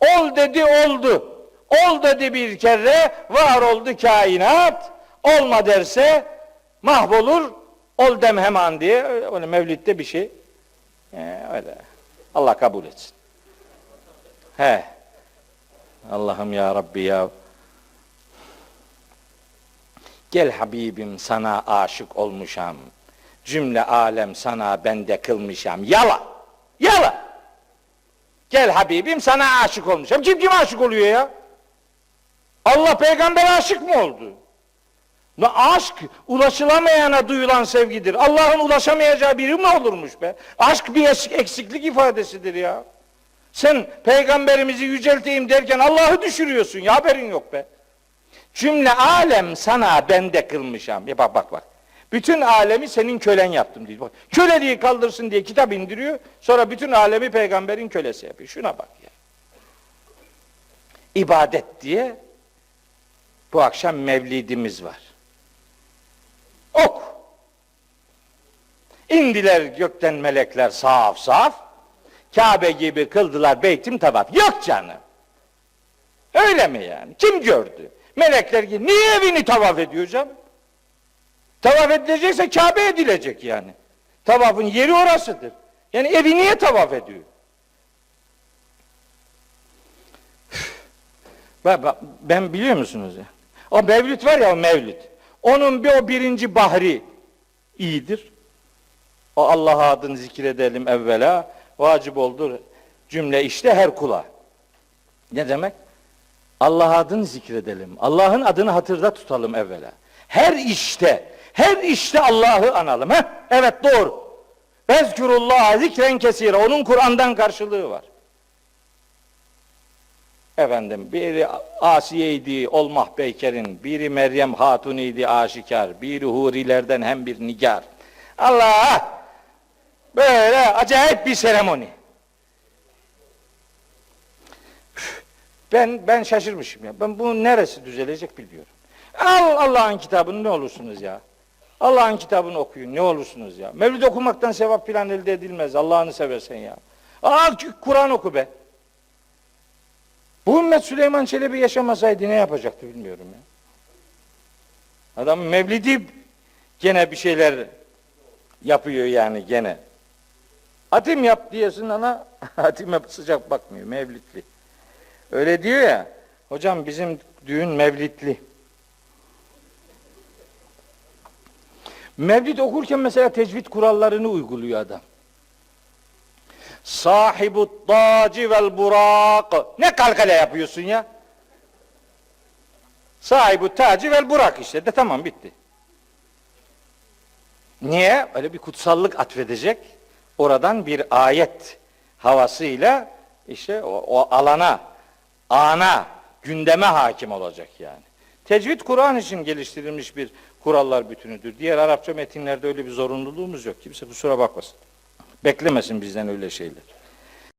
Ol dedi oldu. Ol dedi bir kere var oldu kainat. Olma derse mahvolur. Ol dem hemen diye öyle mevlidde bir şey. Ee, öyle. Allah kabul etsin. He. Allah'ım ya Rabbi ya. Gel Habibim sana aşık olmuşam. Cümle alem sana bende kılmışam. Yala. Yala. Gel Habibim sana aşık olmuşam. Kim kim aşık oluyor ya? Allah peygamber aşık mı oldu? Ne aşk ulaşılamayana duyulan sevgidir. Allah'ın ulaşamayacağı biri mi olurmuş be? Aşk bir eksiklik ifadesidir ya. Sen peygamberimizi yücelteyim derken Allah'ı düşürüyorsun ya haberin yok be. Cümle alem sana bende kılmışam. Ya bak bak bak. Bütün alemi senin kölen yaptım diyor. Bak, köleliği kaldırsın diye kitap indiriyor. Sonra bütün alemi peygamberin kölesi yapıyor. Şuna bak ya. İbadet diye bu akşam mevlidimiz var. Ok. İndiler gökten melekler saf saf. Kabe gibi kıldılar beytim tavaf. Yok canım. Öyle mi yani? Kim gördü? Melekler gibi. Niye evini tavaf ediyor canım? Tavaf edilecekse Kabe edilecek yani. Tavafın yeri orasıdır. Yani evi niye tavaf ediyor? Ben, biliyor musunuz ya? O mevlüt var ya o mevlüt. Onun bir o birinci bahri iyidir. O Allah adını zikredelim evvela. Vacip oldur cümle işte her kula. Ne demek? Allah adını zikredelim. Allah'ın adını hatırda tutalım evvela. Her işte, her işte Allah'ı analım. Heh? Evet doğru. Vezkurullah zikren kesire. Onun Kur'an'dan karşılığı var. Efendim biri Asiye'ydi Olmah Beyker'in, biri Meryem Hatun'iydi aşikar, biri hurilerden hem bir nigar. Allah! Böyle acayip bir seremoni. Ben ben şaşırmışım ya. Ben bunun neresi düzelecek bilmiyorum. Al Allah'ın kitabını ne olursunuz ya. Allah'ın kitabını okuyun ne olursunuz ya. Mevlid okumaktan sevap filan elde edilmez. Allah'ını seversen ya. Al Kur'an oku be. Bu ümmet Süleyman Çelebi yaşamasaydı ne yapacaktı bilmiyorum ya. Adam mevlidi gene bir şeyler yapıyor yani gene. Hatim yap diyorsun ana hatime sıcak bakmıyor mevlitli. Öyle diyor ya. Hocam bizim düğün mevlitli. Mevlid okurken mesela tecvid kurallarını uyguluyor adam. Sahibu taci vel burak. Ne kalkale yapıyorsun ya? Sahibu taci vel burak işte de tamam bitti. Niye? Öyle bir kutsallık atfedecek. Oradan bir ayet havasıyla işte o, o alana, ana, gündeme hakim olacak yani. Tecvid Kur'an için geliştirilmiş bir kurallar bütünüdür. Diğer Arapça metinlerde öyle bir zorunluluğumuz yok. Kimse kusura bakmasın. Beklemesin bizden öyle şeyler.